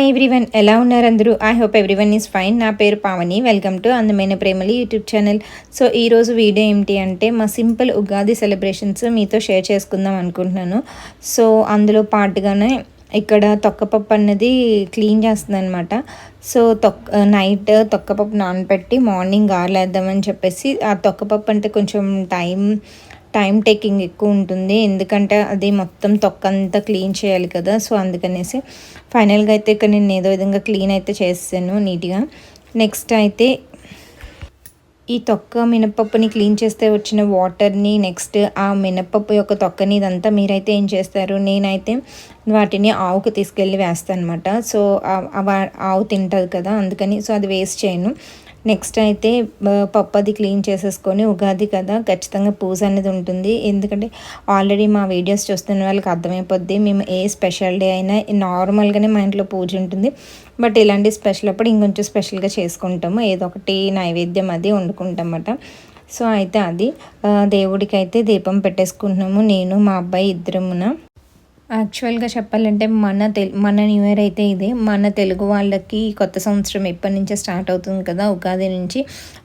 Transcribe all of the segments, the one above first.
Hi everyone ఎలా ఉన్నారు అందరూ? I hope everyone is fine నా పేరు పావని. వెల్కమ్ టు అందమైన ప్రేమలి యూట్యూబ్ ఛానల్ సో ఈరోజు వీడియో ఏమిటి అంటే మా సింపుల్ ఉగాది సెలబ్రేషన్స్ మీతో షేర్ చేసుకుందాం అనుకుంటున్నాను. సో అందులో పాటుగానే ఇక్కడ తొక్కపప్పు అన్నది క్లీన్ చేస్తుంది అనమాట సో తొక్క నైట్ తొక్కపప్పు నానబెట్టి మార్నింగ్ గారెలేద్దామని చెప్పేసి ఆ తొక్కపప్పు అంటే కొంచెం టైం టైం టేకింగ్ ఎక్కువ ఉంటుంది. ఎందుకంటే అది మొత్తం తొక్క అంతా క్లీన్ చేయాలి కదా. సో అందుకనేసి ఫైనల్గా అయితే ఇక్కడ నేను ఏదో విధంగా క్లీన్ అయితే చేసాను నీట్గా. నెక్స్ట్ అయితే ఈ తొక్క మినపప్పుని క్లీన్ చేస్తే వచ్చిన వాటర్ని నెక్స్ట్ ఆ మినపప్పు యొక్క తొక్కని ఇదంతా మీరైతే ఏం చేస్తారు? నేనైతే వాటిని ఆవుకు తీసుకెళ్ళి వేస్తాను అనమాట సో ఆవు తింటుంది కదా. అందుకని సో అది వేస్ట్ చేయను. నెక్స్ట్ అయితే పప్పు అది క్లీన్ చేసేసుకొని ఉగాది కదా ఖచ్చితంగా పూజ అనేది ఉంటుంది. ఎందుకంటే ఆల్రెడీ మా వీడియోస్ చూస్తున్న వాళ్ళకి అర్థమైపోద్ది మేము ఏ స్పెషల్ డే అయినా నార్మల్గానే మా ఇంట్లో పూజ ఉంటుంది. బట్ ఇలాంటి స్పెషల్ అప్పుడు ఇంకొంచెం స్పెషల్గా చేసుకుంటాము. ఏదో ఒకటి నైవేద్యం అది వండుకుంటామట సో అయితే అది దేవుడికి అయితే దీపం పెట్టేసుకుంటున్నాము. నేను మా అబ్బాయి ఇద్దరమున. యాక్చువల్గా చెప్పాలంటే మన తెలు మన న్యూ ఇయర్ అయితే ఇదే. మన తెలుగు వాళ్ళకి కొత్త సంవత్సరం ఎప్పటి నుంచే స్టార్ట్ అవుతుంది కదా ఉగాది నుంచి.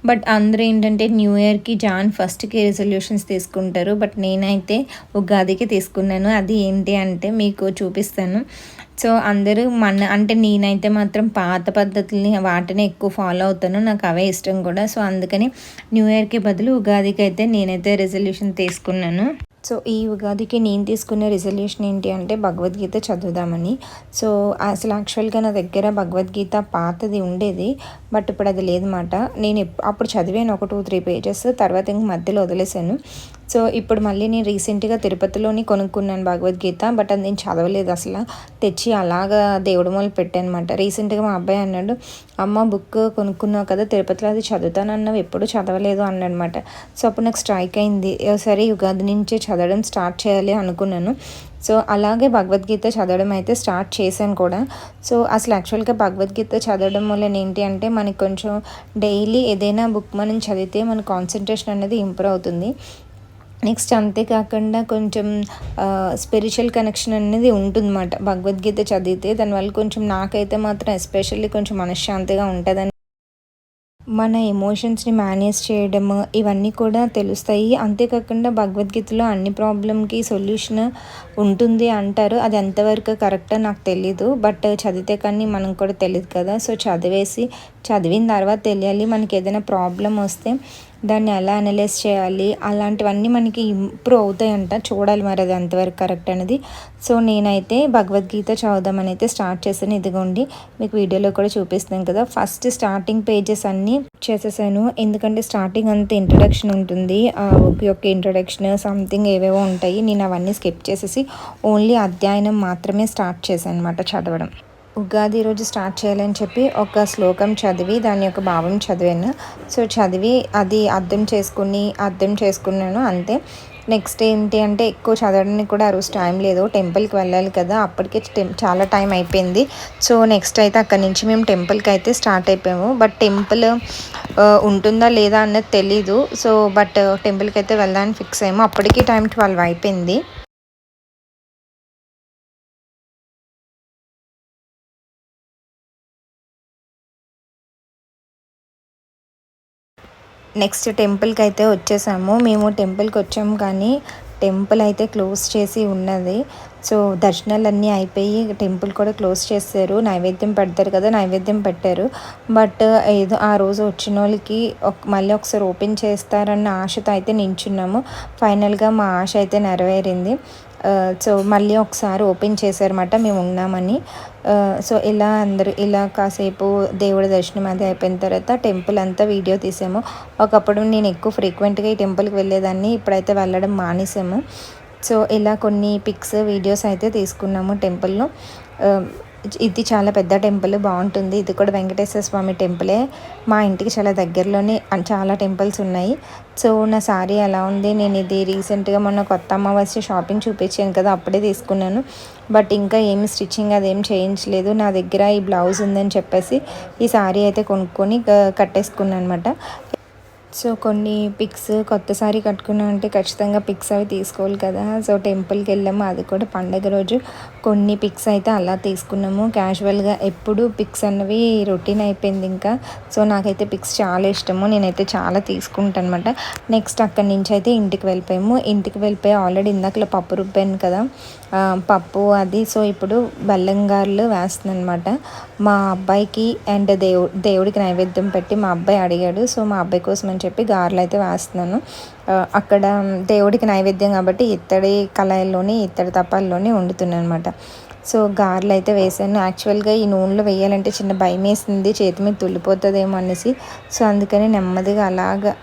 బట్ అందరూ ఏంటంటే న్యూ ఇయర్కి జాన్ ఫస్ట్కి రెజల్యూషన్స్ తీసుకుంటారు. బట్ నేనైతే ఉగాదికి తీసుకున్నాను. అది ఏంటి అంటే మీకు చూపిస్తాను. సో అందరూ మన అంటే నేనైతే మాత్రం పాత పద్ధతుల్ని వాటిని ఎక్కువ ఫాలో అవుతాను. నాకు అవే ఇష్టం కూడా. సో అందుకని న్యూ ఇయర్కి బదులు ఉగాదికి అయితే నేనైతే రెజల్యూషన్ తీసుకున్నాను. సో ఈ ఉగాదికి నేను తీసుకున్న రిజల్యూషన్ ఏంటి అంటే భగవద్గీత చదువుదామని. సో అసలు యాక్చువల్గా నా దగ్గర భగవద్గీత పాతది ఉండేది బట్ ఇప్పుడు అది లేదన్నమాట. నేను అప్పుడు చదివాను ఒక టూ త్రీ పేజెస్ తర్వాత ఇంక మధ్యలో వదిలేశాను. సో ఇప్పుడు మళ్ళీ నేను రీసెంట్గా తిరుపతిలోని కొనుక్కున్నాను భగవద్గీత బట్ అది నేను చదవలేదు అసలు. తెచ్చి అలాగా దేవుడు మొదలు పెట్టాను అనమాట రీసెంట్గా మా అబ్బాయి అన్నాడు అమ్మ బుక్ కొనుక్కున్నావు కదా తిరుపతిలో అది చదువుతానన్నావు ఎప్పుడు చదవలేదు అన్నమాట సో అప్పుడు నాకు స్ట్రైక్ అయింది సరే యుగాది నుంచే చదవడం స్టార్ట్ చేయాలి అనుకున్నాను. సో అలాగే భగవద్గీత చదవడం అయితే స్టార్ట్ చేశాను కూడా. సో అసలు యాక్చువల్గా భగవద్గీత చదవడం వల్ల ఏంటి అంటే మనకి కొంచెం డైలీ ఏదైనా బుక్ మనం చదివితే మన కాన్సన్ట్రేషన్ అనేది ఇంప్రూవ్ అవుతుంది. నెక్స్ట్ అంతేకాకుండా కొంచెం స్పిరిచువల్ కనెక్షన్ అనేది ఉంటుందన్నమాట. భగవద్గీత చదివితే దానివల్ల కొంచెం నాకైతే మాత్రం ఎస్పెషల్లీ కొంచెం మనశ్శాంతిగా ఉంటుందని. మన ఎమోషన్స్ని మేనేజ్ చేయడం ఇవన్నీ కూడా తెలుస్తాయి. అంతేకాకుండా భగవద్గీతలో అన్ని ప్రాబ్లంకి సొల్యూషన్ ఉంటుంది అంటారు. అది ఎంతవరకు కరెక్టో నాకు తెలీదు. బట్ చదివితే కానీ మనం కూడా తెలియదు కదా. సో చదివేసి చదివిన తర్వాత తెలియాలి. మనకి ఏదైనా ప్రాబ్లం వస్తే దాన్ని ఎలా అనలైజ్ చేయాలి? అలాంటివన్నీ మనకి ఇంప్రూవ్ అవుతాయంట. చూడాలి మరి అది ఎంతవరకు కరెక్ట్ అనేది. సో నేనైతే భగవద్గీత చదువుదామని అయితే స్టార్ట్ చేశాను. ఇదిగోండి మీకు వీడియోలో కూడా చూపిస్తాను కదా. ఫస్ట్ స్టార్టింగ్ పేజెస్ అన్నీ చేసేసాను. ఎందుకంటే స్టార్టింగ్ అంతా ఇంట్రడక్షన్ ఉంటుంది. ఆ యొక్క ఇంట్రడక్షన్ సంథింగ్ ఏవేవో ఉంటాయి. నేను అవన్నీ స్కిప్ చేసేసి ఓన్లీ అధ్యయనం మాత్రమే స్టార్ట్ చేశాను అనమాట చదవడం. ఉగాది రోజు స్టార్ట్ చేయాలని చెప్పి ఒక శ్లోకం చదివి దాని యొక్క భావం చదివాను. సో చదివి అది అర్థం చేసుకుని అర్థం చేసుకున్నాను అంతే. నెక్స్ట్ ఏంటి అంటే ఎక్కువ చదవడానికి కూడా ఆ రోజు టైం లేదు. టెంపుల్కి వెళ్ళాలి కదా అప్పటికే చాలా టైం అయిపోయింది. సో నెక్స్ట్ అయితే అక్కడి నుంచి మేము టెంపుల్కి అయితే స్టార్ట్ అయిపోయాము. బట్ టెంపుల్ ఉంటుందా లేదా అన్నది తెలీదు. సో బట్ టెంపుల్కి అయితే వెళ్దామని ఫిక్స్ అయ్యాము. అప్పటికి టైం ట్వెల్వ్ అయిపోయింది. నెక్స్ట్ టెంపుల్కి అయితే వచ్చేసాము. మేము టెంపుల్కి వచ్చాము కానీ టెంపుల్ అయితే క్లోజ్ చేసి ఉన్నది. సో దర్శనాలన్నీ అయిపోయి టెంపుల్ కూడా క్లోజ్ చేశారు నైవేద్యం పెడతారు కదా నైవేద్యం పెట్టారు. బట్ ఏదో ఆ రోజు వచ్చిన వాళ్ళకి మళ్ళీ ఒకసారి ఓపెన్ చేస్తారన్న ఆశతో అయితే నించున్నాము. ఫైనల్గా మా ఆశ అయితే నెరవేరింది. సో మళ్ళీ ఒకసారి ఓపెన్ చేశారన్నమాట మేము ఉన్నామని. సో ఇలా అందరూ ఇలా కాసేపు దేవుడి దర్శనం అది అయిపోయిన తర్వాత టెంపుల్ అంతా వీడియో తీసాము. ఒకప్పుడు నేను ఎక్కువ ఫ్రీక్వెంట్గా ఈ టెంపుల్కి వెళ్ళేదాన్ని ఇప్పుడైతే వెళ్ళడం మానేసాము. సో ఇలా కొన్ని పిక్స్ వీడియోస్ అయితే తీసుకున్నాము టెంపుల్లో. ఇది చాలా పెద్ద టెంపుల్ బాగుంటుంది. ఇది కూడా వెంకటేశ్వర స్వామి టెంపులే. మా ఇంటికి చాలా దగ్గరలోనే చాలా టెంపుల్స్ ఉన్నాయి. సో నా సారీ ఎలా ఉంది? నేను ఇది రీసెంట్గా మొన్న కొత్త అమావాస్య షాపింగ్ చూపించాను కదా అప్పుడే తీసుకున్నాను. బట్ ఇంకా ఏమి స్టిచ్చింగ్ అదేం చేయించలేదు. నా దగ్గర ఈ బ్లౌజ్ ఉందని చెప్పేసి ఈ సారీ అయితే కొనుక్కొని కట్టేసుకున్నాను అనమాట సో కొన్ని పిక్స్ కొత్త సారీ కట్టుకున్నాం అంటే ఖచ్చితంగా పిక్స్ అవి తీసుకోవాలి కదా. సో టెంపుల్కి వెళ్ళాము. అది కూడా పండగ రోజు. కొన్ని పిక్స్ అయితే అలా తీసుకున్నాము. క్యాజువల్గా ఎప్పుడు పిక్స్ అన్నవి రొటీన్ అయిపోయింది ఇంకా. సో నాకైతే పిక్స్ చాలా ఇష్టము. నేనైతే చాలా తీసుకుంటాను అనమాట నెక్స్ట్ అక్కడి నుంచి అయితే ఇంటికి వెళ్ళిపోయాము. ఇంటికి వెళ్ళిపోయి ఆల్రెడీ ఇందాకలో పప్పు రుబ్బాను కదా. పప్పు అది. సో ఇప్పుడు బెల్లంగారులు వేస్తున్నాను అనమాట మా అబ్బాయికి అండ్ దేవు దేవుడికి నైవేద్యం పెట్టి మా అబ్బాయి అడిగాడు. సో మా అబ్బాయి కోసం అని చెప్పి గారెలు అయితే వేస్తున్నాను. అక్కడ దేవుడికి నైవేద్యం కాబట్టి ఇత్తడి కళాయిల్లోని ఇత్తడి తప్పాల్లోనే వండుతున్నాను అనమాట సో గారెలు అయితే వేసాను. యాక్చువల్గా ఈ నూనెలో వేయాలంటే చిన్న భయం వేసింది చేతి మీద తుల్లిపోతుందేమో అనేసి. సో అందుకని నెమ్మదిగా అలాగ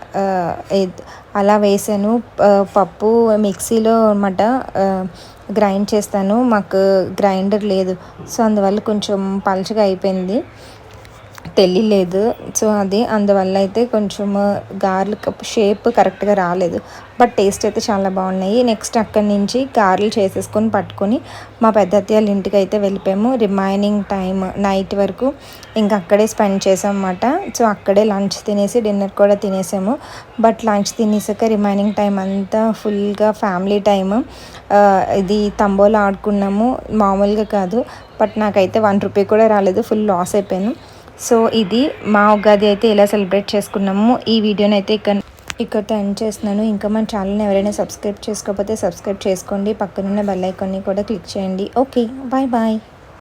అలా వేసాను. పప్పు మిక్సీలో అనమాట గ్రైండ్ చేస్తాను. మాకు గ్రైండర్ లేదు. సో అందువల్ల కొంచెం పలుచగా అయిపోయింది. తెలియలేదు. సో అది అందువల్ల అయితే కొంచెం గార్లిక్ షేప్ కరెక్ట్గా రాలేదు. బట్ టేస్ట్ అయితే చాలా బాగున్నాయి. నెక్స్ట్ అక్కడి నుంచి కార్లు చేసేసుకొని పట్టుకొని మా పెద్ద అత్తయ్య ఇంటికి అయితే వెళ్ళిపోయాము. రిమైనింగ్ టైం నైట్ వరకు ఇంకా అక్కడే స్పెండ్ చేసాం అన్నమాట సో అక్కడే లంచ్ తినేసి డిన్నర్ కూడా తినేసాము. బట్ లంచ్ తినేసాక రిమైనింగ్ టైం అంతా ఫుల్గా ఫ్యామిలీ టైమ్. ఇది తంబోలా ఆడుకున్నాము. మామూలుగా కాదు. బట్ నాకైతే వన్ రూపీ కూడా రాలేదు. ఫుల్ లాస్ అయిపోయాను. సో ఇది మా ఉగాది అయితే ఇలా సెలబ్రేట్ చేసుకున్నాము ఈ వీడియోని అయితే ఇక్కడ ఇక్కడతో ఎండ్ చేస్తున్నాను. ఇంకా మన ఛానల్ని ఎవరైనా సబ్స్క్రైబ్ చేసుకోకపోతే సబ్స్క్రైబ్ చేసుకోండి. పక్కనున్న బెల్ ఐకాన్ని కూడా క్లిక్ చేయండి. Okay bye bye.